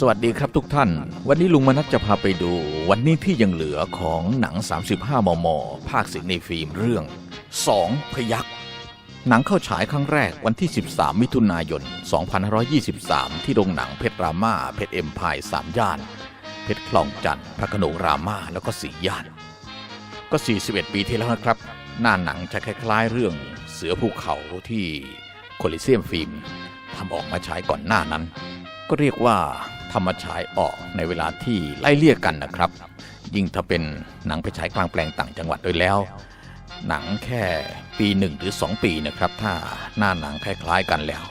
สวัสดีครับทุกท่าน วันนี้ลุงมนัสจะพาไปดู วันนี้ที่ยังเหลือของหนัง 35 มม ภาคสิงในฟิล์มเรื่อง 2 พยักหนังเข้าฉายครั้งแรกวันที่ 13 มิถุนายน 2523 ที่โรงหนังเพชรรามาเพชรเอ็มพายสามย่าน เพชรคลองจันทร์พระโขนงรามาแล้วก็สี่ย่าน ก็ 41 ปีที่แล้วนะครับ หน้าหนังจะคล้ายๆ เรื่องเสือภูเขาที่โคลิเซียมฟิล์มทำออกมาฉายก่อนหน้านั้น ก็เรียกว่า ทำมาฉายออกในเวลาที่ไล่เลี่ยกันนะครับ ยิ่งถ้าเป็นหนังไปฉายกลางแปลงต่างจังหวัดโดยแล้ว หนังแค่ปีหนึ่งหรือ 2 ปีนะครับ ถ้าหน้าหนังคล้ายๆกันแล้ว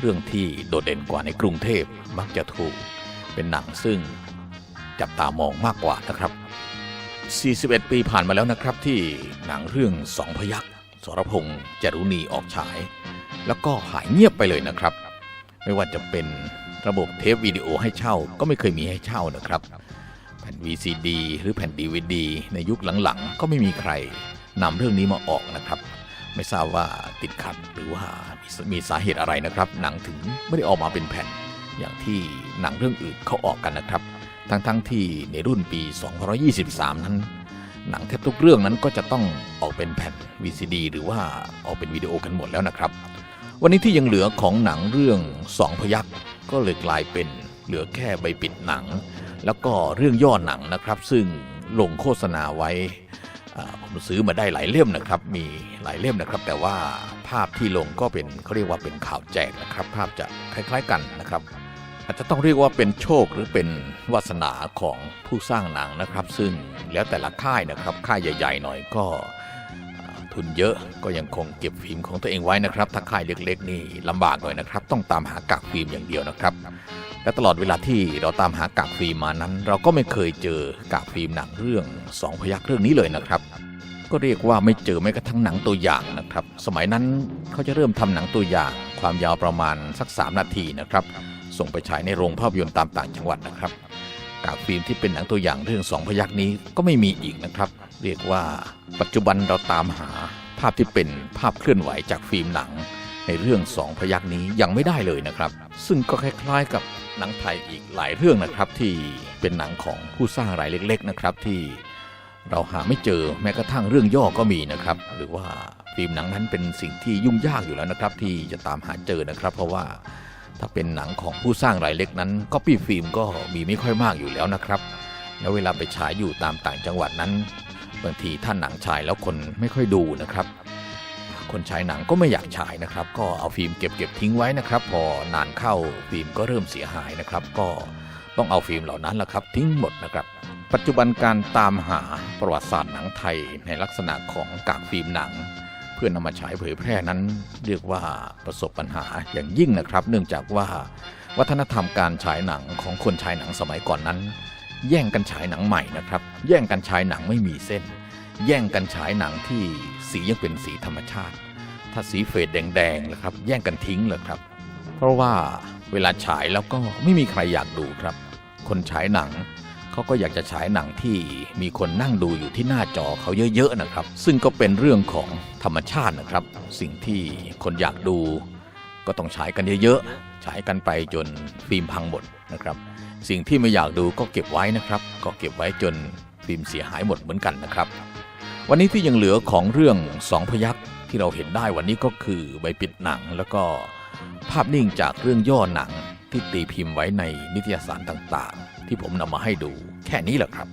เรื่องที่โดดเด่นกว่าในกรุงเทพมักจะถูกเป็นหนังซึ่งจับตามองมากกว่านะครับ 41 ปีผ่านมาแล้วนะครับที่หนังเรื่องสองพยักษ์สรพงษ์จรุณีออกฉาย แล้วก็หายเงียบไปเลยนะครับ ไม่ว่าจะเป็น ระบบเทปวิดีโอให้เช่าก็ไม่เคยมีให้เช่านะครับ แผ่น VCD หรือแผ่น DVD ในยุคหลังๆ ก็ไม่มีใครนำเรื่องนี้มาออกนะครับ ไม่ทราบว่าติดขัดหรือว่ามีมสาเหตุอะไรนะครับ หนังถึงไม่ได้ออกมาเป็นแผ่นอย่างที่หนังเรื่องอื่นเขาออกกันนะครับ ทั้งๆทที่ในรุ่นปี 2023 นั้น หนังแทบทุกเรื่องนั้นก็จะต้องออกเป็นแผ่น VCD หรือว่าออกเป็นวิดีโอกันหมดแล้วนะครับ วันนี้ที่ยังเหลือของหนังเรื่องสองพยักษ์ ก็เลยกลายเป็นเหลือแค่ใบปิดหนัง แล้วก็เรื่องย่อหนังนะครับ ซึ่งลงโฆษณาไว้ผมซื้อมาได้หลายเล่มนะครับ มีหลายเล่มนะครับ แต่ว่าภาพที่ลงก็เป็นเขาเรียกว่าเป็นข่าวแจกนะครับ ภาพจะคล้าย ๆกันนะครับ อาจจะต้องเรียกว่าเป็นโชคหรือเป็นวาสนาของผู้สร้างหนังนะครับ ซึ่งแล้วแต่ละค่ายนะครับค่ายใหญ่ ๆ หน่อยก็ ทุนเยอะ ก็ยังคงเก็บฟิล์มของตัวเองไว้นะครับถ้าค่ายเล็กๆนี่ลำบากหน่อยนะครับ ต้องตามหากากฟิล์มอย่างเดียวนะครับ และตลอดเวลาที่เราตามหากากฟิล์มมานั้น เราก็ไม่เคยเจอกากฟิล์มหนังเรื่องสองพยักเรื่องนี้เลยนะครับ ก็เรียกว่าไม่เจอแม้กระทั่งหนังตัวอย่างนะครับ สมัยนั้นเขาจะเริ่มทำหนังตัวอย่าง ความยาวประมาณสัก 3 นาทีนะครับ ส่งไปฉายในโรงภาพยนตร์ตามต่างจังหวัดนะครับกากฟิล์มที่เป็นหนังตัวอย่างเรื่องสองพยักนี้ก็ไม่มีอีกนะครับ เรียกว่าปัจจุบันเราตามหาาพที่เป็นภาพเคลื่อนไหวจากฟิล์มหนัง ในเรื่องสองพยักนี้ยังไม่ได้เลยนะครับ ซึ่งก็คล้ายๆกับหนังไทยอีกหลายเรื่องนะครับที่เป็นหนังของผู้สร้างรายเล็ก ๆนะครับที่เราหาไม่เจอแม้กระทั่งเรื่องย่อก็มีนะครับ หรือว่าฟิล์มหนังนั้นเป็นสิ่งที่ยุ่งยากอยู่แล้วนะครับ ที่จะตามหาเจอนะครับ เพราะว่าถ้าเป็นหนังของผู้สร้างรายเล็กนั้นก็ปี้ฟิล์มก็มีไม่ค่อยมากอยู่แล้วนะครับ แล้วเวลาไปฉายอยู่ตามต่างจังหวัดนั้น บางทีท่านหนังฉายแล้วคนไม่ค่อยดูนะครับ คนฉายหนังก็ไม่อยากฉายนะครับ ก็เอาฟิล์มเก็บเก็บทิ้งไว้นะครับ พอนานเข้าฟิล์มก็เริ่มเสียหายนะครับ ก็ต้องเอาฟิล์มเหล่านั้นแหละครับ ทิ้งหมดนะครับ ปัจจุบันการตามหาประวัติศาสตร์หนังไทยในลักษณะของกากฟิล์มหนัง เพื่อนำมาฉายเผยแพร่นั้น เรียกว่าประสบปัญหาอย่างยิ่งนะครับ เนื่องจากว่าวัฒนธรรมการฉายหนังของคนฉายหนังสมัยก่อนนั้น แย่งกันฉายหนังใหม่นะครับ แย่งกันฉายหนังไม่มีเส้น แย่งกันฉายหนังที่สียังเป็นสีธรรมชาติ ถ้าสีเฟดแดงๆนะครับ แย่งกันทิ้งเลยครับ เพราะว่าเวลาฉายแล้วก็ไม่มีใครอยากดูครับ คนฉายหนังเขาก็อยากจะฉายหนังที่มีคนนั่งดูอยู่ที่หน้าจอเขาเยอะๆนะครับ ซึ่งก็เป็นเรื่องของธรรมชาตินะครับ สิ่งที่คนอยากดู ก็ต้องฉายกันเยอะๆฉายกันไปจนฟิล์มพังหมดนะครับ สิ่งที่ไม่อยากดูก็เก็บไว้นะครับ ก็เก็บไว้จน ฟิล์มเสียหายหมดเหมือนกันนะครับ วันนี้ที่ยังเหลือของเรื่องสองพยักที่เราเห็นได้วันนี้ก็คือใบปิดหนังแล้วก็ภาพนิ่งจากเรื่องย่อหนังที่ตีพิมพ์ไว้ในนิตยสารต่างๆ ที่ผมนำมาให้ดูแค่นี้แหละครับ